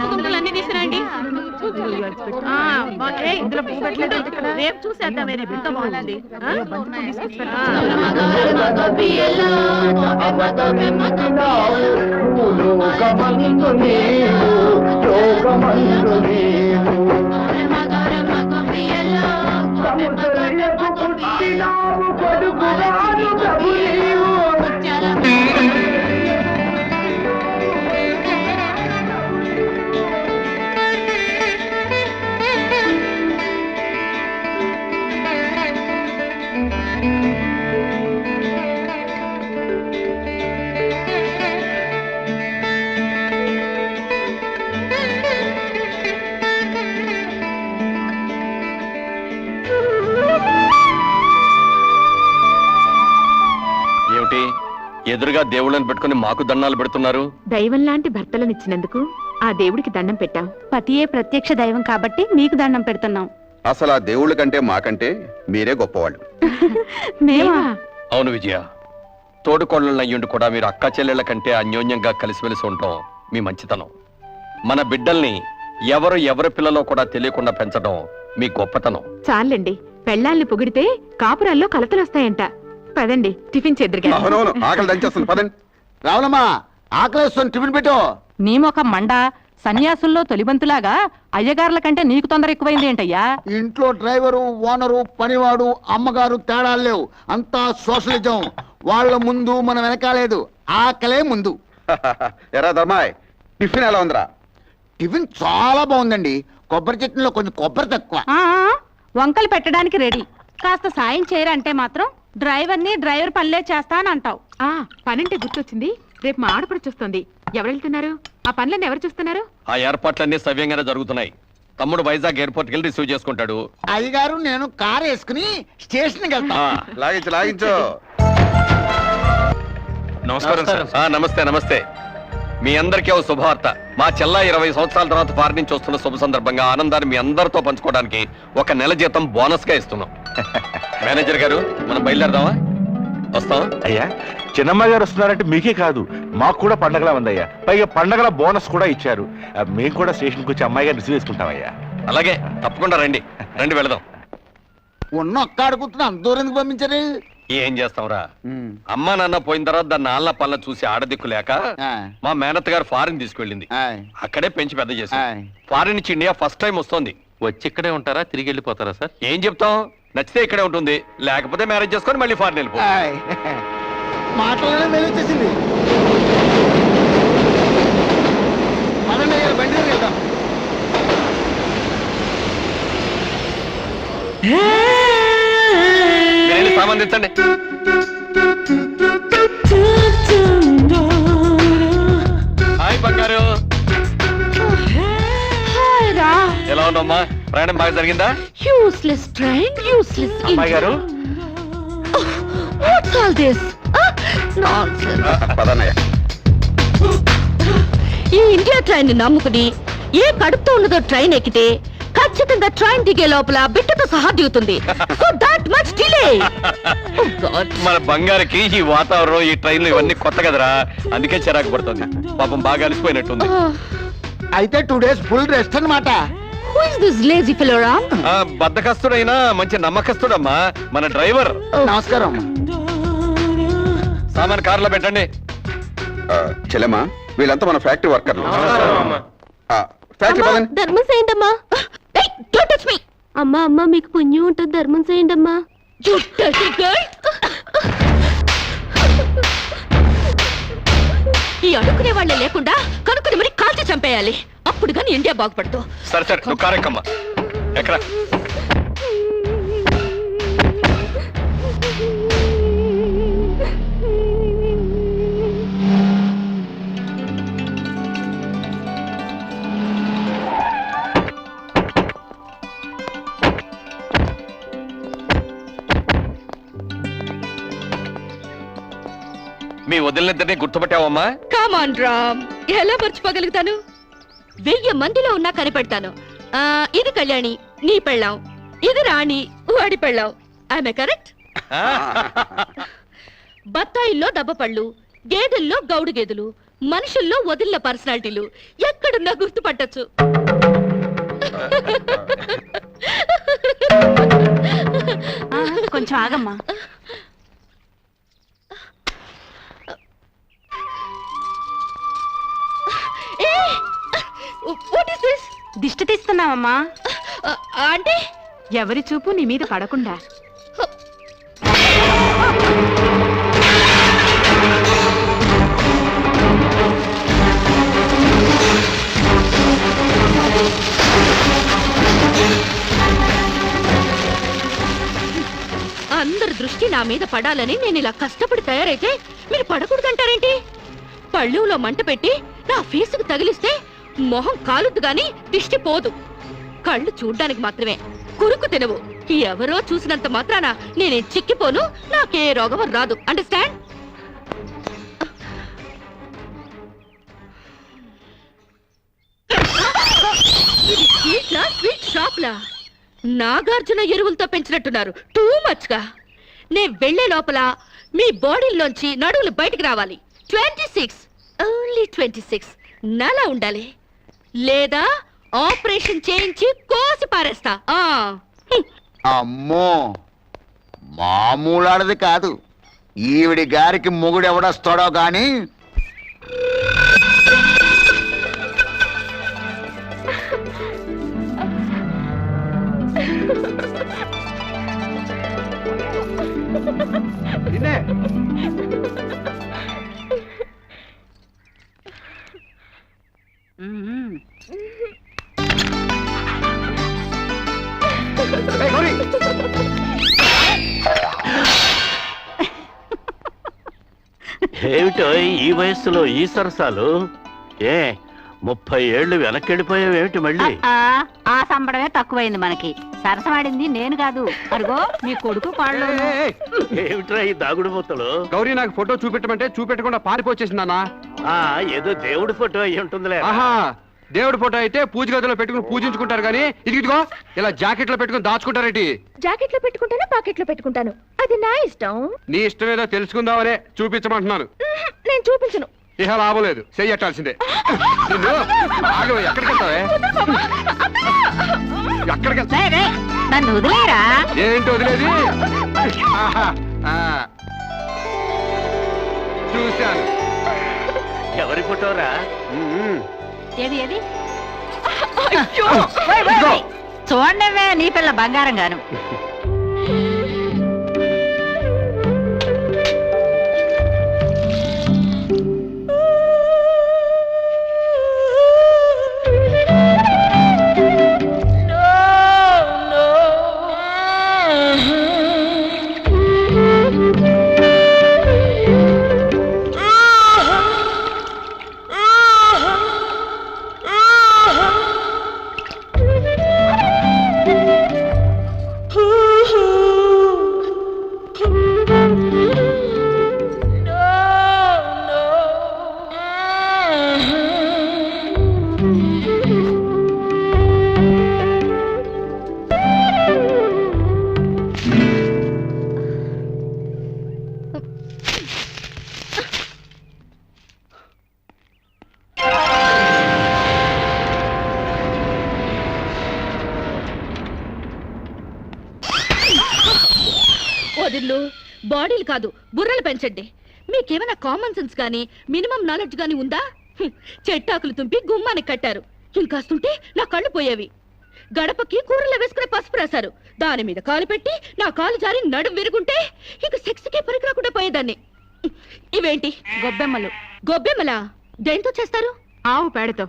కుంకుమలు అన్ని తీసుకురండి ఇందులో పువ్వు పెట్టలేదు. రేపు చూసేద్దాం రేపు. ఎంత బాగుంది. ఆ? ఆ. ఏమిటి ఎదురుగా దేవుళ్ళని పెట్టుకుని మాకు దండాలు పెడుతున్నారు? దైవం లాంటి భర్తలనిచ్చినందుకు ఆ దేవుడికి దండం పెట్టాం. పతియే ప్రత్యక్ష దైవం కాబట్టి మీకు దండం పెడుతున్నాం. అసలు ఆ దేవుళ్ళ కంటే మాకంటే మీరే గొప్పవాళ్ళు. మేమా? అవును విజయ. తోడుకోళ్ళ అయ్యుండి కూడా మీరు అక్క చెల్లెళ్ళ కంటే అన్యోన్యంగా కలిసిమెలిసి ఉండటం మీ మంచితనం. మన బిడ్డల్ని ఎవరు ఎవరి పిల్లలో కూడా తెలియకుండా పెంచడం మీ గొప్పతనం. చాలండి. పెళ్ళాల్ని పొగిడితే కాపురాల్లో కలతలొస్తాయంట. పదండి టిఫిన్ చెద్దరు అవునవును ఆకలి దంచేస్తుంది పదండి. రావులమ్మా ఆకలేస్తుంది టిఫిన్ పెట్టు. నీ ముఖం మండ సన్యాసుల్లో తొలిబంతులాగా అయ్యగార్ల కంటే నీకు తొందర ఎక్కువైంది ఏంటయ్యా? ఇంట్లో డ్రైవరు ఓనరు పనివాడు అమ్మగారు తేడాలు లేవు. అంతా సోషలిజం. వాళ్ళ ముందు మనం వెనకాలేదు. ఆకలే ముందు. ఎరా ధర్మాయ్ టిఫిన్ ఎలా ఉందిరా? టిఫిన్ చాలా బాగుందండి. కొబ్బరి చట్నీలో కొంచెం కొబ్బరి తక్కువ. ఆ, వంకలు పెట్టడానికి రెడీ. కాస్త సాయం చేయరంటే మాత్రం? డ్రైవర్ని డ్రైవర్ పనిలే చేస్తా అని అంటావు. ఆ పనంటే గుర్తొచ్చింది. రేపు మా ఆడపడుచు వస్తుంది ఎవరు వెళ్తున్నారు? ఆ పనులన్నీ ఎవరు చూస్తున్నారు? ఆ ఏర్పాట్లన్నీ సవ్యంగానే జరుగుతున్నాయి. తమ్ముడు వైజాగ్ ఎయిర్పోర్ట్కి వెళ్ళి రిసీవ్ చేసుకుంటాడు. అయ్యగారు నేను కారు వేసుకుని వెళ్తా. ఆ, లాగించు లాగించు. నమస్కారం సార్. ఆ, నమస్తే నమస్తే. మీ అందరికీ ఓ శుభవార్త. మా చెల్ల ఇరవై సంవత్సరాల తర్వాత ఫారిన్ నుంచి వస్తున్న శుభ సందర్భంగా ఆనందాన్ని మీ అందరితో పంచుకోవడానికి ఒక నెల జీతం బోనస్గా ఇస్తున్నాం. మేనేజర్ గారు మనం బయలుదేరదామా? వస్తాం అయ్యా చిన్నమ్మ గారు వస్తున్నారంటే మీకే కాదు మాకు కూడా పండగలా ఉందయ్యా. పైగా పండగల బోనస్ కూడా ఇచ్చారు. ఆ, మేము కూడా స్టేషన్కి వచ్చి అమ్మాయి గారు రిసీవ్ చేసుకుంటామయ్యా అలాగే తప్పకుండా రండి. రండి వెళదాం. ఉన్న ఒక్క అడుగుతున్నా అంత దూరం ఎందుకు పంపించారు? ఏం చేస్తాంరా అమ్మా నాన్న పోయిన తర్వాత దాన్ని ఆళ్ళ పళ్ళ చూసి ఆడదిక్కు లేక ఆ, మా మేనత్ గారు ఫారిన్ తీసుకెళ్ళింది. ఆయ్, అక్కడే పెంచి పెద్ద చేసి ఆయ్. ఫారిన్ నుంచి ఇండియా ఫస్ట్ టైం వస్తుంది. వచ్చి ఇక్కడే ఉంటారా? తిరిగి వెళ్ళిపోతారా సార్? ఏం చెప్తాం? నచ్చితే ఇక్కడే ఉంటుంది. లేకపోతే మ్యారేజ్ చేసుకొని మళ్ళీ ఫారిన్ వెళ్ళిపో. ఆయ్. మాటలోనే మేలు వచ్చేసింది. పదండి అయ్యారు, బండి దగ్గరికి వెళ్దాం. మీరు వెళ్ళి సామాన్ తెచ్చండి ఎలా ఉన్నామ్మా ప్రయాణం బాగా జరిగిందా? యూస్లెస్ ట్రైన్ యూస్లెస్ అమ్మాయి గారు? వాట్స్ ఆల్ దిస్ ఈ ఇండియా ట్రైన్ నమ్ముకుని ఏ కడుపుతో ఉన్నదో ట్రైన్ ఎక్కితే ఖచ్చితంగా ట్రైన్ దిగే లోపల బిడ్డతో సహా దిగుతుంది. సో దట్ మచ్ డిలే మన బంగారుకి ఈ వాతావరణం ఈ ట్రైన్లు ఇవన్నీ కొత్త కదరా? అందుకే చిరాకు పడుతుంది. పాపం బాగా అలసిపోయినట్టుంది. అయితే టూ డేస్ ఫుల్ రెస్ట్ అన్నమాట. Who is this lazy fellow Ram ఆ, బద్దకస్తుడైనా మంచి నమ్మకస్తుడమ్మా మన డ్రైవర్. నమస్కారం. సామాన్ కారులో పెట్టండి. చెల్లెమ్మా వీళ్ళంతా మన ఫ్యాక్టరీ వర్కర్లు. ఆ, ఫ్యాక్టరీ ధర్మం చేయండమ్మా. అమ్మా అమ్మా మీకు పుణ్యం ఉంటుంది ధర్మం చేయండమ్మా. ఈ అడుక్కునే వాళ్ళే లేకుండా కనుక్కుని మరి కాల్చి చంపేయాలి. అప్పుడు కానీ ఇండియా బాగుపడుతూ సరే సరే నువ్వు కారెక్కమ్మా ఎక్కడ మీ వదిలినిద్దరిని గుర్తుపట్టావమ్మా? కామాన్ రామ్ ఎలా మర్చిపోగలుగుతాను? వెయ్యి మందిలో ఉన్నా కనిపెడతాను. ఆ, ఇది కళ్యాణి నీ పెళ్ళాం. ఇది రాణి వాడి పెళ్ళాం. ఆమె కరెక్ట్ బత్తాయిల్లో దబ్బపళ్ళు గేదెల్లో గౌడు గేదెలు మనుషుల్లో వదిలిన పర్సనాలిటీలు. ఎక్కడున్నా గుర్తుపట్టచ్చు. కొంచెం ఆగమ్మా. వాట్ ఇస్ దిస్ దిష్టి తీస్తున్నావమ్మా. అంటే ఎవరి చూపు నీ మీద పడకుండా. అందరి దృష్టి నా మీద పడాలని నేను ఇలా కష్టపడి తయారైతే మీరు పడకూడదంటారేంటి? పళ్ళులో మంట పెట్టి నా ఫేసుకు తగిలిస్తే మొహం కాలుద్దు గాని దిష్టి పోదు. కళ్ళు చూడ్డానికి మాత్రమే కురుకు తినవు. ఎవరో చూసినంత మాత్రాన నేను చిక్కిపోను నాకే రోగం రాదు. Understand sweet షాప్లా? నాగార్జున ఎరువులతో పెంచినట్టున్నారు. టూ మచ్గా. నే వెళ్ళే లోపల మీ బాడీలోంచి నడువులు బయటికి రావాలి. Twenty six only twenty six నలా ఉండాలి. లేదా ఆపరేషన్ చేయించి కోసి పారేస్తా. ఆ. అమ్మో మామూలాడది కాదు. ఈవిడి గారికి మొగుడు ఎవడొస్తాడో గాని. ఏమిటో వయస్సులో ఈ సరసాలు? ఏ ముప్పై ఏళ్ళు వెనకెళ్ళిపోయావేమిటి మళ్ళీ? ఆ, ఆ సంబడమే తక్కువైంది మనకి. సరసమాడింది నేను కాదు. అరుగో మీ కొడుకు కాళ్ళు ఏమిట్రా ఈ దాగుడు మూతలు? గౌరీ నాకు ఫోటో చూపెట్టమంటే చూపెట్టకుండా పారిపోచేసిందన్నా ఆ ఏదో దేవుడి ఫోటో అయి ఉంటుందిలే. ఆహా దేవుడి ఫోటో అయితే పూజ గదిలో పెట్టుకుని పూజించుకుంటారు కానీ ఇది ఇదిగో ఇలా జాకెట్లో పెట్టుకుని దాచుకుంటారేంటి? జాకెట్లో పెట్టుకుంటాను పాకెట్లో పెట్టుకుంటాను? అది నా ఇష్టం. నీ ఇష్టం ఏదో తెలుసుకుందామనే చూపించమంటున్నాను. నేను చూపించను. ఇహ లాభం లేదు చెయ్యట్టాల్సిందే. నిన్ను ఆగు, ఎక్కడికి వెళ్తావే? ఎక్కడికి వెళ్తా? నన్ను వదిలేరా? ఏంటి వదిలేది? ఆహా, ఆ. చూశాను. ఎవరి ఫోటోరా. ఏది ఏది చూడండివే నీ పిల్ల బంగారం గాను బాడీలు కాదు బుర్రలు పెంచండి. మీకేమైనా కామన్ సెన్స్ కానీ మినిమం నాలెడ్జ్ కానీ ఉందా? చెట్టాకులు తుంపి గుమ్మానికి కట్టారు. ఇంకాస్తుంటే నా కళ్ళు పోయేవి. గడపకి కూరలు వేసుకునే పసుపు రాశారు. దాని మీద కాలు పెట్టి నా కాలు జారి నడుం విరుగుంటే ఇక సెక్స్కే పనికి రాకుండా పోయేదాన్ని. ఇవేంటి? గొబ్బెమ్మలు. గొబ్బెమ్మలా? దేంతో చేస్తారు? ఆవు పేడతో.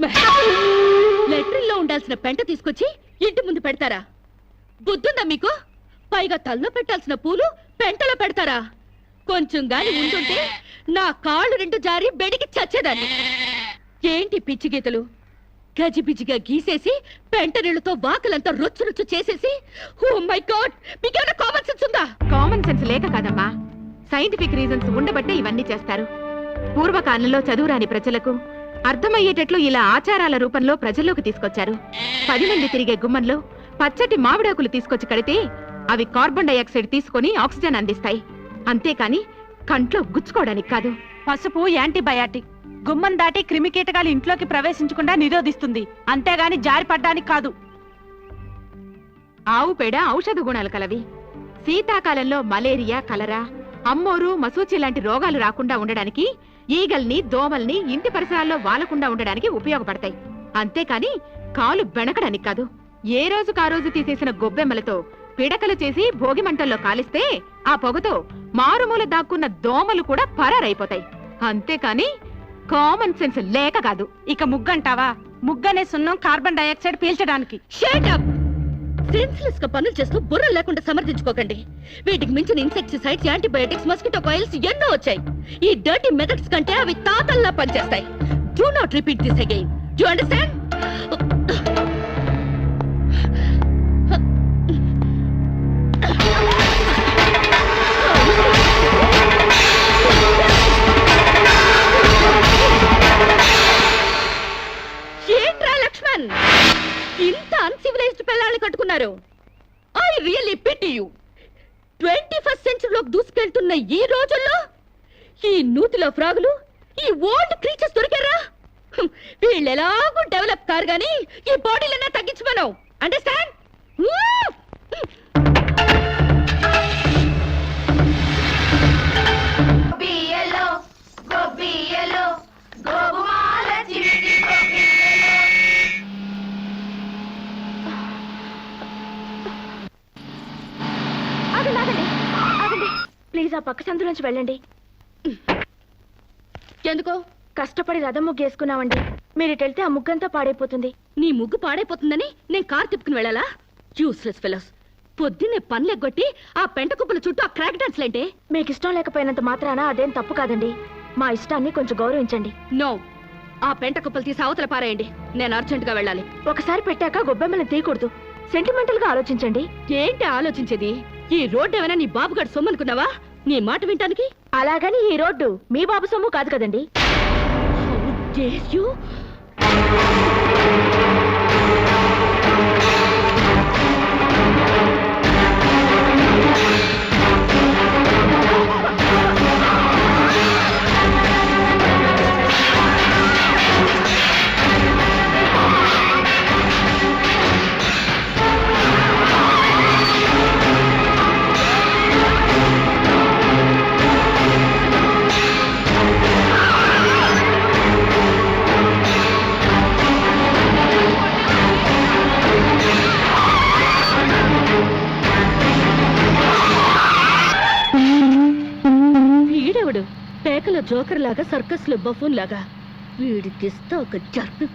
లెట్రిన్లో ఉండాల్సిన పెంట తీసుకొచ్చి పెడతారా? బుద్ధుందా మీకు? పైగా తల్లో పెట్టాల్సిన పూలు పెంటలో పెడతారా? కొంచెం గాలి ఉంటుంటే నా కాళ్ళు రెండు జారి బెడికి చచ్చేదాన్ని. ఏంటి పిచ్చి గీతలు? గజిబిజిగా గీసేసి పెంట నీళ్ళతో వాకలంతా రొచ్చు రొచ్చు చేసేసి ఓ మై గాడ్ మీకేమైనా కామన్ సెన్స్ ఉందా? కామన్ సెన్స్ లేక కాదమ్మా. సైంటిఫిక్ రీజన్స్ ఉండబట్టే ఇవన్నీ చేస్తారు. పూర్వకాలంలో చదువురాని ప్రజలకు అర్థమయ్యేటట్లు ఇలా ఆచారాల రూపంలో ప్రజల్లోకి తీసుకొచ్చారు. పది మంది తిరిగే గుమ్మంలో పచ్చటి మామిడాకులు తీసుకొచ్చి కడితే అవి కార్బన్ డైఆక్సైడ్ తీసుకొని ఆక్సిజన్ అందిస్తాయి. అంతేకాని కంట్లో గుచ్చుకోవడానికి కాదు. పసుపు యాంటీబయాటిక్. గుమ్మం దాటి క్రిమి కీటకాలు ఇంట్లోకి ప్రవేశించకుండా నిరోధిస్తుంది. అంతేగాని జారి పడ్డానికి కాదు. ఆవు పేడ ఔషధ గుణాలు కలవి. శీతాకాలంలో మలేరియా కలరా అమ్మోరు మసూచి లాంటి రోగాలు రాకుండా ఉండడానికి ఈగల్ని దోమల్ని ఇంటి పరిసరాల్లో వాలకుండా ఉండడానికి ఉపయోగపడతాయి. అంతేకాని కాలు బెణకడానికి కాదు. ఏ రోజుకా రోజు తీసేసిన గొబ్బెమ్మలతో పిడకలు చేసి భోగి మంటల్లో కాలిస్తే ఆ పొగతో మారుమూల దాక్కున్న దోమలు కూడా పరారైపోతాయి. అంతేకాని కామన్ సెన్స్ లేక కాదు. ఇక ముగ్గంటావా? ముగ్గనే సున్నం కార్బన్ డైఆక్సైడ్ పీల్చడానికి. సెన్స్లెస్గా పనులు చేస్తూ బుర్ర లేకుండా సమర్థించుకోకండి. వీటికి మించిన ఇన్సెక్టిసైడ్స్ యాంటీబయాటిక్స్ మస్కిటో కాయిల్స్ ఎన్నో వచ్చాయి. ఈ డర్టీ మెథడ్స్ కంటే అవి తాతల్లా పనిచేస్తాయి. Do not repeat this again you understand uncivilized కట్టుకున్నారు. I really pity you twenty first సెంచరీలోకి దూసుకెళ్తున్న ఈ రోజుల్లో ఈ నూతిలో ఫ్రాగులు ఈ ఓల్డ్ క్రీచర్స్ దొరికారా? వీళ్ళు ఎలాగో డెవలప్ కారు గాని ఈ బాడీలన్నా తగ్గించమను. అండర్స్టాండ్ ఆగండి ఆగండి ఆగండి ప్లీజ్ ఆ పక్క సందులోంచి వెళ్ళండి. ఎందుకో? కష్టపడి రథం ముగ్గు వేసుకున్నామండి మీరు ఇటు వెళ్తే ఆ ముగ్గంతా పాడైపోతుంది. నీ ముగ్గు పాడైపోతుందని నేను కారు తిప్పుకుని వెళ్ళాలా? యూస్లెస్ ఫెలోస్ పొద్దున్నే పనులు ఎగ్గొట్టి ఆ పెంట కుప్పల చుట్టూ ఆ క్రాక్ డాన్స్ లేంటే మీకు ఇష్టం లేకపోయినంత మాత్రాన అదేం తప్పు కాదండి. మా ఇష్టాన్ని కొంచెం గౌరవించండి. నో ఆ పెంట కుప్పలు తీసి అవతల పారేయండి. నేను అర్జెంట్గా వెళ్ళాలి. ఒకసారి పెట్టాక గొబ్బెమ్మని తీయకూడదు. సెంటిమెంటల్గా ఆలోచించండి. ఏంటి ఆలోచించేది? ఈ రోడ్డు ఏమైనా నీ బాబుగాడు సొమ్మనుకున్నావా నీ మాట వినటానికి అలాగని ఈ రోడ్డు మీ బాబు సొమ్ము కాదు కదండి How dare you? జోకర్ లాగా సర్కస్లో బఫూన్ లాగా వీడికిస్తా ఒక జర్క్.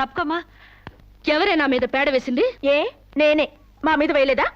తప్పకమ్మా. ఎవరే నా మీద పేడ వేసింది? ఏ నేనే. మా మీద వేయలేదా?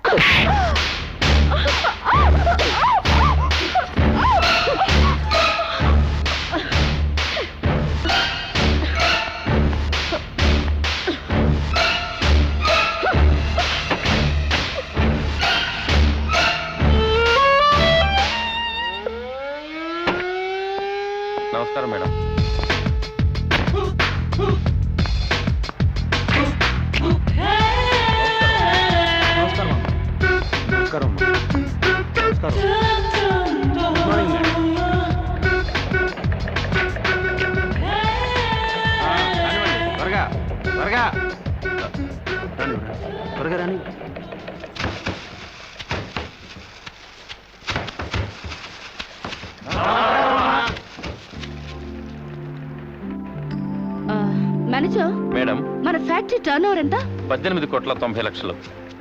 ఓవర్ ఎంత? పద్దెనిమిది కోట్ల తొంభై లక్షలు.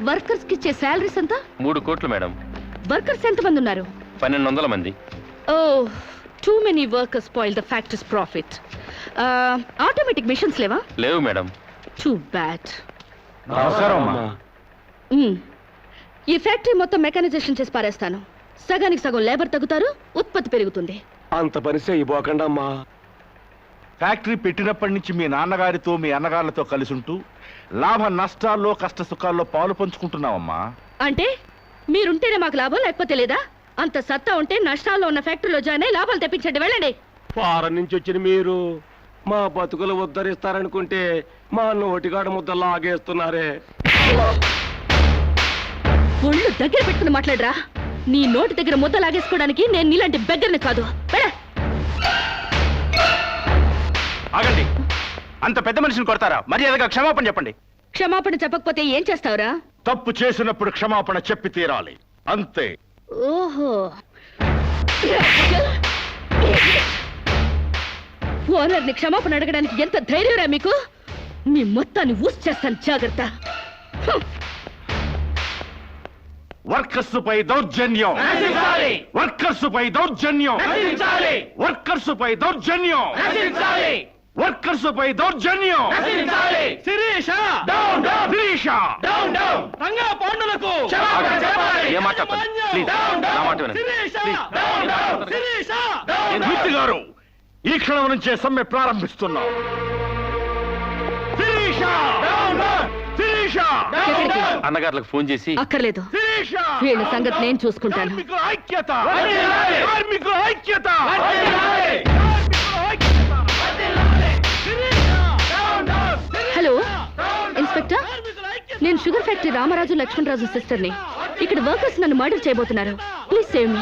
వర్కర్స్కి ఇచ్చే శాలరీస్ ఎంత? మూడు కోట్లు మేడం. వర్కర్స్ ఎంత మంది ఉన్నారు? పన్నెండు వందల మంది. ఓ too many workers spoil the factory's profit. Automatic machines లేవా? లేవు మేడం. టూ బ్యాడ్ ఈ ఫ్యాక్టరీ మొత్తం మెకానైజేషన్ చేసి పారేస్తాను. సగానికి సగం లేబర్ తగ్గుతారు ఉత్పత్తి పెరుగుతుంది. అంత పని చేయబోకండి అమ్మా ఫ్యాక్టరీ పెట్టినప్పటి నుంచి మీ నాన్నగారితో మీ అన్నగారులతో కలిసి ఉంటూ లాభ నష్టాల్లో కష్ట సుఖాల్లో పాలు పంచుకుంటున్నావమ్మా. అంటే మీరుంటేనే మాకు లాభం లేకపోతే లేదా? అంత సత్తా ఉంటే నష్టాల్లో ఉన్న ఫ్యాక్టరీలో జాయిన్ అయి లాభాలు తెప్పించండి వెళ్ళండి. ఫారం నుంచి వచ్చిన మీరు మా బతుకులు ఉద్ధరిస్తారనుకుంటే మా నోటిగాడ ముద్ద లాగేస్తున్నారే. ఒళ్ళు దగ్గర పెట్టుకుని మాట్లాడరా. నీ నోటి దగ్గర ముద్ద లాగేసుకోవడానికి నేను నీలాంటి బెగ్గర్ని కాదు. వెళ్ళ. ఆగండి. అంత పెద్ద మనిషిని కొడతారా? మర్యాదగా క్షమాపణ చెప్పండి. క్షమాపణ చెప్పకపోతే ఏం చేస్తావురా? తప్పు చేసినప్పుడు క్షమాపణ చెప్పి తీరాలి. అంతే. ఓహో. ఓనర్ని క్షమాపణ అడగడానికి ఎంత ధైర్యరా మీకు? మీ మొత్తాన్ని ఊసి చేస్తాను జాగ్రత్త. వర్కర్స్ పై దౌర్జన్యం. వర్కర్స్ పై దౌర్జన్యం. వర్కర్స్ పై దౌర్జన్యం. వర్కర్స్ పై దౌర్జన్యం. శిరీష. మూర్తి గారు. ఈ క్షణం నుంచే సమ్మె ప్రారంభిస్తున్నాం. శిరీష. శిరీష. ఎక్కడికి? అన్నగారులకు ఫోన్ చేసి అక్కర్లేదు. శిరీష. వీళ్ళ సంగతి నేను చూసుకుంటాను. ఐక్యత. ఐక్యత. ఇన్స్పెక్టర్? నేను షుగర్ ఫ్యాక్టరీ రామరాజు లక్ష్మణరాజు సిస్టర్ని. ఇక్కడ వర్కర్స్ నన్ను మర్డర్ చేయబోతున్నారు. Please save me.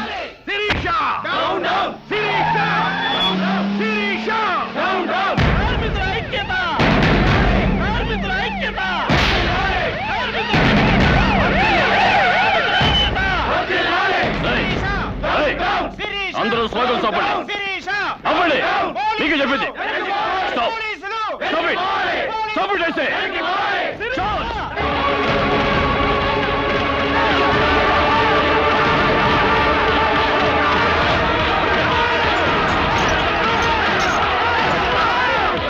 అందరూ చాపండి. అవ్వండి నీకు చెప్పింది. Stop. Stop it. I say.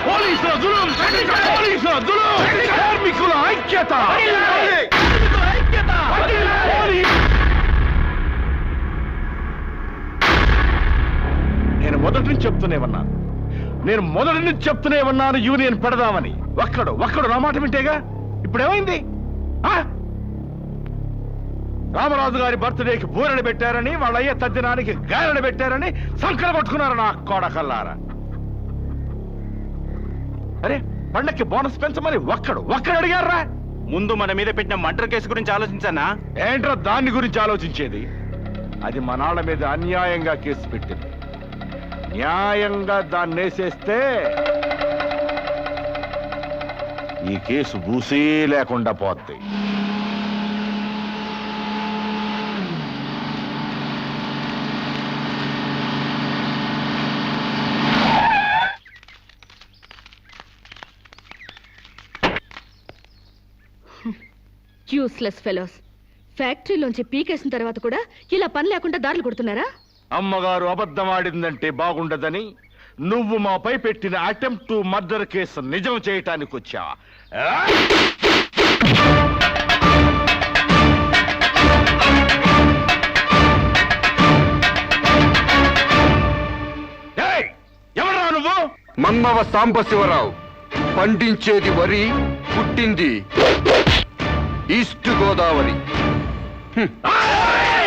పోలీసుల జులుం పోలీసుల జులుం కార్మికుల ఐక్యత పోలీస్ నేను మొదటి నుంచి చెప్తూనే ఉన్నాను నేను మొదటి నుంచి చెప్తూనే ఉన్నాను యూనియన్ పెడదామని. ఒక్కడు ఒక్కడు నా మాట వింటేగా? ఇప్పుడు ఏమైంది ఆ? రామరాజు గారి బర్త్డేకి బూరెలు పెట్టారని వాళ్ళ అయ్య తద్దినానికి గారెలు పెట్టారని సంకర పట్టుకున్నారు నా కోడకల్లారా. అరే పండక్కి బోనస్ పెంచమని ఒక్కడు ఒక్కడు అడిగారా? ముందు మన మీద పెట్టిన మర్డర్ కేసు గురించి ఆలోచించానా? ఏంట్రా దాన్ని గురించి ఆలోచించేది? అది మా నాన్న మీద అన్యాయంగా కేసు పెట్టింది. న్యాయంగా దాన్ని వేసేస్తే ఈ కేసు బూసీ లేకుండా పోద్ది. యూస్లెస్ ఫెలోస్ ఫ్యాక్టరీలోంచి పీకేసిన తర్వాత కూడా ఇలా పని లేకుండా దారులు కొడుతున్నారా? అమ్మగారు అబద్ధం ఆడిందంటే బాగుండదని నువ్వు మాపై పెట్టిన అటెంప్ట్ టు మర్డర్ కేసు నిజం చేయటానికి వచ్చా? ఎవరా నువ్వు? మన్నవ సాంబశివరావు పండించేది వరి పుట్టింది ఈస్ట్ గోదావరి.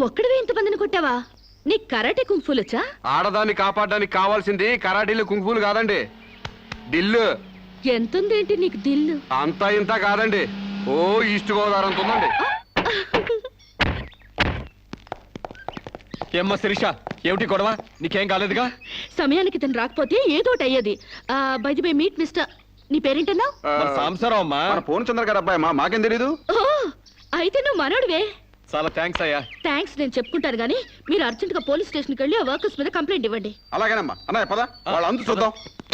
బావా నీ కరాటే కుంఫులొచ్చా? ఆడదాన్ని కాపాడడానికి కావాల్సింది కరాటీలు కుంకులు కాదండి. దిల్లు ఎంతుందేంటి నీకు దిల్లు అంతా ఇంత కాదండి. ఓ ఈస్ట్ గోదావరి అంత ఉందండి. ఏమ్మా శిరీష ఏమిటి గొడవ? నీకేం కాలేదుగా? సమయానికి తను రాకపోతే ఏదో ఒకటి అయ్యేది. బై బై మీట్ మిస్టర్ నీ పేరేంటన్నావు? సాంసారం అమ్మా? మన పూర్ణ చంద్ర గారు అబ్బాయి మా మాకేం తెలీదు? ఓ అయితే నువ్వు మనోడివే. చాలా థ్యాంక్స్ అయ్యా. థ్యాంక్స్ నేను చెప్పుకుంటాను కానీ మీరు అర్జెంట్గా పోలీస్ స్టేషన్కి వెళ్ళి ఆ వర్కర్స్ మీద కంప్లైంట్ ఇవ్వండి. అలాగేనమ్మా. అన్నయ్య పద. వాళ్ళు అందు చూద్దాం.